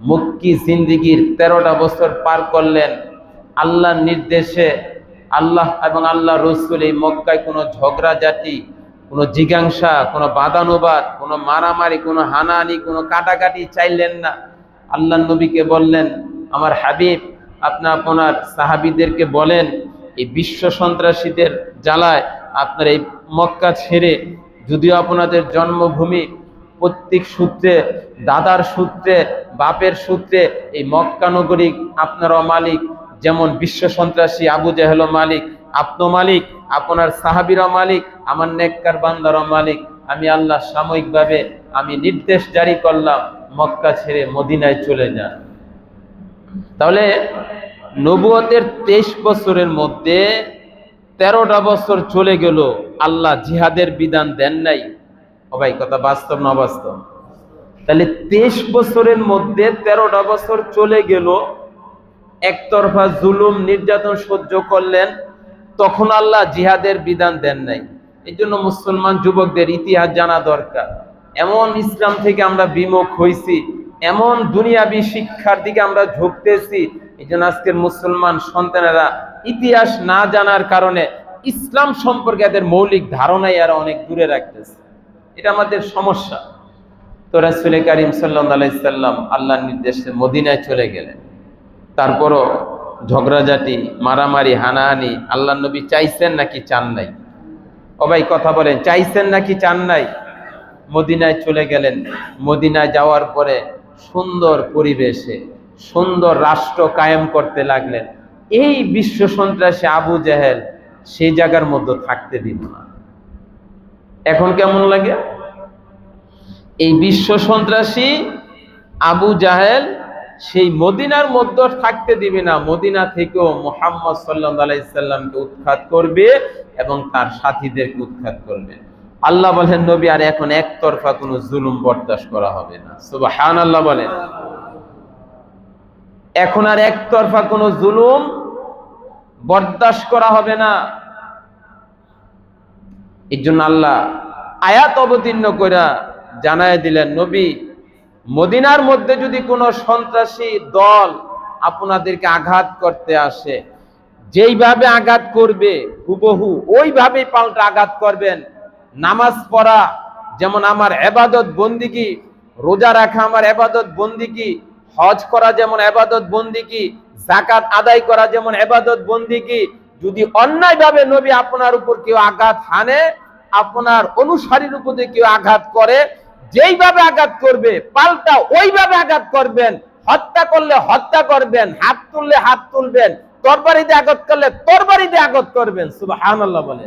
মুক্কি জিন্দিগির তেরোটা বছর পার করলেন। আল্লাহর নির্দেশে আল্লাহ এবং আল্লাহ রসুল এই মক্কায় কোনো ঝগড়া ঝগড়াঝাটি, কোনো জিজ্ঞাসা, কোনো বাদানুবাদ, কোনো মারামারি, কোনো হানাহানি, কোনো কাটাকাটি চাইলেন না। আল্লাহ নবীকে বললেন, আমার হাবিব, আপনি আপনার সাহাবিদেরকে বলেন, এই বিশ্ব সন্ত্রাসীদের জ্বালায় আপনার এই মক্কা ছেড়ে, যদিও আপনাদের জন্মভূমি প্রত্যেক সূত্রে, দাদার সূত্রে, বাপের সূত্রে এই মক্কা নগরী আপনারও মালিক, যেমন বিশ্ব সন্ত্রাসী আবু জাহেল মালিক আপনো মালিক, আপনার সাহাবিরও মালিক, আমার নেককার বান্দারও মালিক। আমি আল্লাহ সাময়িকভাবে আমি নির্দেশ জারি করলাম, মক্কা ছেড়ে মদিনায় চলে যান। তাহলে নবুয়তের তেইশ বছরের মধ্যে তেরোটা বছর চলে গেল, আল্লাহ জিহাদের বিধান দেন নাই। ভাই, কথা বাস্তব না বাস্তব তাহলে তেইশ বছরের মধ্যে তেরোটা বছর চলে গেল, একতরফা জুলুম, নির্যাতন সহ্য করলেন, তখন আল্লাহ জিহাদের বিধান দেন নাই। এই জন্য মুসলমান যুবকদের ইতিহাস জানা দরকার। এমন ইসলাম থেকে আমরা বিমুখ হয়েছি এমন দুনিয়াবি শিক্ষার দিকে আমরা ঝুঁকতেছি, এই জন্য আজকের মুসলমান সন্তানেরা ইতিহাস না জানার কারণে ইসলাম সম্পর্কে এদের মৌলিক ধারণাই এরা অনেক দূরে রাখতেছে। এটা আমাদের সমস্যা। তো রাসুল করিম সাল্লাহ আলাইসাল্লাম আল্লাহর নির্দেশে মদিনায় চলে গেলেন। তারপরও ঝগড়াঝাটি, মারামারি, হানাহানি আল্লাহ নবী চাইছেন নাকি চান নাই? ভাই, কথা বলেন, চাইছেন নাকি চান নাই? মদিনায় চলে গেলেন। মদিনায় যাওয়ার পরে সুন্দর পরিবেশে, সুন্দর রাষ্ট্র কায়েম করতে লাগলেন। এই বিশ্ব সন্ত্রাসী আবু জাহেল সেই জায়গার মধ্যে থাকতে দিল না। এখন কেমন লাগে? এই বিশ্ব সন্ত্রাসী আবু জাহেল সেই মদিনার মধ্যে থাকতে দিবে না। মদিনা থেকেও মোহাম্মদ সাল্লাহ উৎখাত করবে এবং তার সাথীদেরকে উৎখাত করবে। আল্লাহ বলেন, নবী, আর এখন একতরফা কোনো জুলুম বরদাস্ত করা হবে না। সুবহান আল্লাহ বলেন। এখন আর একতরফা কোনো জুলুম বরদাস্ত করা হবে না। এই জন্য আল্লাহ আয়াত অবতীর্ণ করে জানায় দিলেন, নবী, মদিনার মধ্যে যদি কোনো সন্ত্রাসী দল আপনাদেরকে আঘাত করতে আসে, যেইভাবে আঘাত করবে, হুবহু ওইভাবে পাল্টা আঘাত করবেন। নামাজ পড়া, যেমন আমার এবাদত বন্দিকি রোজা রাখা আমার এবাদত বন্দিকি হজ করা যেমন এবাদত বন্দিকি জাকাত আদায় করা যেমন এবাদত বন্দিকি যদি অন্যায়ভাবে নবী আপনার উপর কেউ আঘাত হানে, আপনার অনুসারীর উপরে কেউ আঘাত করে, যেইভাবে আঘাত করবে, পাল্টা ওইভাবে আঘাত করবেন, হত্যা করলে হত্যা করবেন, হাত তুললে হাত তুলবেন, তরবারিতে আঘাত করলে তরবারিতে আঘাত করবেন সুবাহ বলে।